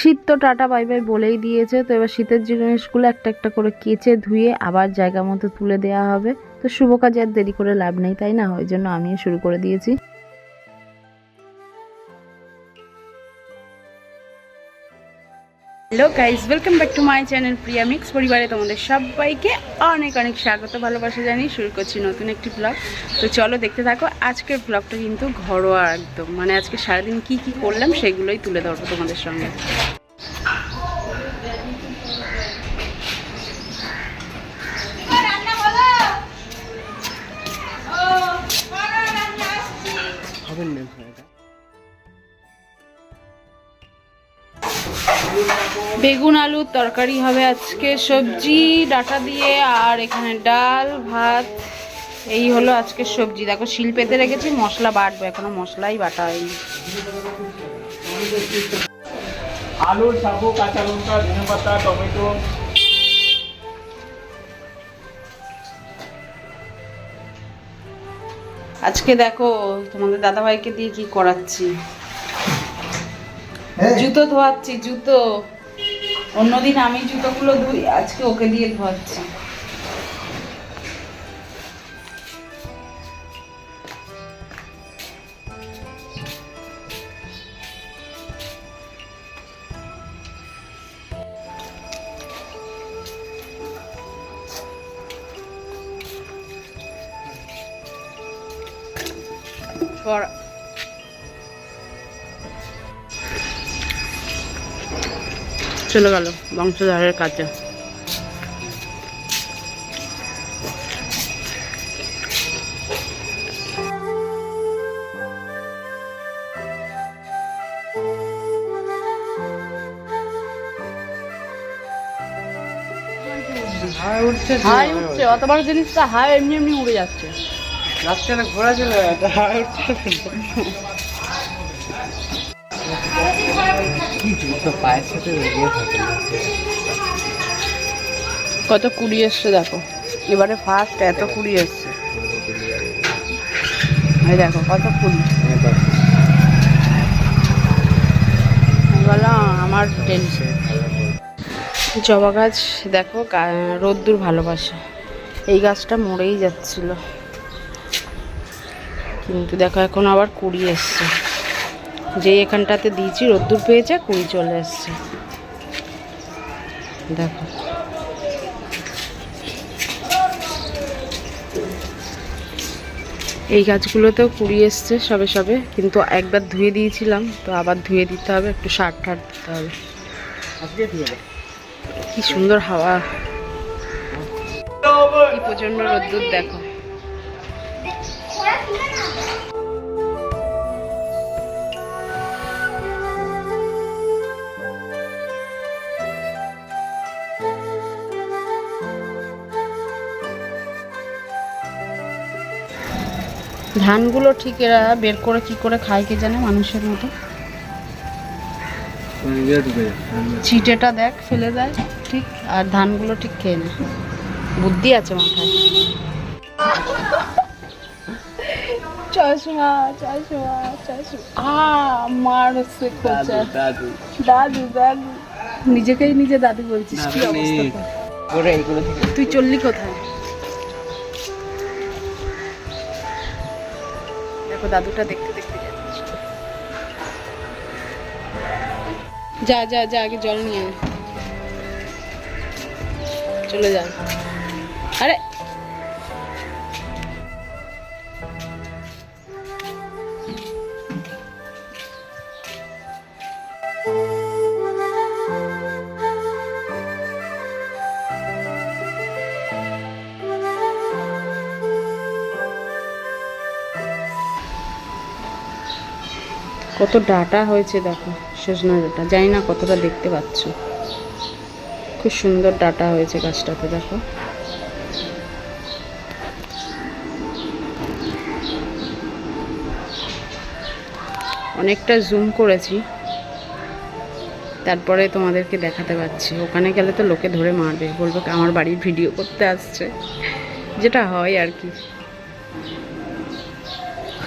শীত তো tata, bye bye বলেই দিয়েছে। তো এবার শীতের জিনিসগুলো একটা একটা করে কেচে ধুয়ে আবার জায়গা মতো তুলে দেওয়া হবে। তো শুভ কাজে আর দেরি করে লাভ নেই, তাই না? ওই জন্য আমিও শুরু করে দিয়েছি। Hello guys welcome back to my channel Priya mix পরিবারে তোমাদের সবাইকে অনেক অনেক স্বাগত ভালোবাসা জানিয়ে শুরু করছি নতুন একটি ব্লগ তো চলো দেখতে থাকো আজকের ব্লগটা কিন্তু ঘরোয়া একদম। মানে আজকে সারাদিন কি কি করলাম সেগুলোই তুলে ধরবো তোমাদের সঙ্গে। বেগুন আলুর তরকারি হবে আজকে সবজি ডাটা দিয়ে আর এখানে ডাল ভাত এই হলো আজকে সবজি। দেখো শিল পেতে রেখেছি মশলা বাটবো এখনও মশলাই বাটা হয়নি। আলু সাবু কাঁচা লঙ্কা ধনে পাতা টমেটো। আজকে দেখো তোমাদের দাদাভাইকে দিয়ে কি করাচ্ছি? জুতো ধোয়াচ্ছি জুতো। অন্যদিন আমি জুতোগুলো ধুই আজকে ওকে দিয়ে ধোয়াচ্ছি। ছড়া চলে গেল বংশধারের কাছে। হাই উঠছে অত বড় জিনিসটা হাই এমনি এমনি উড়ে যাচ্ছে। রাস্তাটা ঘোরা ছিল হাই উঠছে। জুতো পায়ের সাথে থাকে কত কুড়ি এসছে দেখো। এবারে ফার্স্ট এত কুড়ি এসছে। দেখো, কত কুড়ি। বলো আমার টেনশন জবা গাছ, দেখো রোদ্দুর ভালোবাসে। এই গাছটা মরেই যাচ্ছিল। কিন্তু দেখো, এখন আবার কুড়ি এসছে। যে এখানটাতে দিয়েছি রোদ্দুর পেয়েছে কুড়ি চলে এসছে। দেখো। এই গাছগুলোতেও কুড়ি এসছে সবে সবে কিন্তু একবার ধুয়ে দিয়েছিলাম তো আবার ধুয়ে দিতে হবে একটু সার ঠার দিতে হবে। কি সুন্দর হাওয়া। কি প্রচণ্ড রোদ্দুর দেখো। ধানগুলো ঠিক এরা বের করে কি করে খায় কে জানে মানুষের মতো। চিটেটা দেখ ফেলে দেয় ঠিক আর ধানগুলো ঠিক খেয়ে নেয় বুদ্ধি আছে মাথায়। চশমা চশমা চশমা। আ আমার হচ্ছে দাদু দাদু। দাদু নিজেকেই নিজে দাদু বলছিস কি অবস্থা তুই চললি কোথায়? দেখো দাদুটা দেখতে দেখতে যা যা যা আগে জল নিয়ে চলে যান আরে কত ডাটা হয়েছে দেখো সজনা ডাটা, জানি না কতটা দেখতে পাচ্ছ। খুব সুন্দর ডাটা হয়েছে গাছটাতে, দেখো। অনেকটা জুম করেছি, তারপরে তোমাদেরকে দেখাতে পাচ্ছি। ওখানে গেলে তো লোকে ধরে মারবে, বলবে আমার বাড়ির ভিডিও করতে আসছে। যেটা হয় আর কি।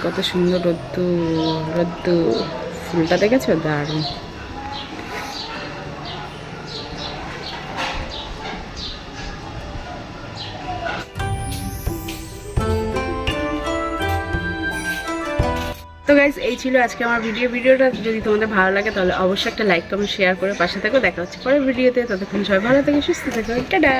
কত সুন্দর রোদ্দু রোদ্দু ফুলটা দেখেছ? দারুণ। তো গাইজ এই ছিল আজকে আমার ভিডিও ভিডিওটা যদি তোমাদের ভালো লাগে, তাহলে অবশ্যই একটা লাইক কমেন্ট শেয়ার করে পাশে থাকো। দেখা হচ্ছে পরের ভিডিওতে ততক্ষণ সবাই ভালো থেকে, সুস্থ থাকো। টাটা!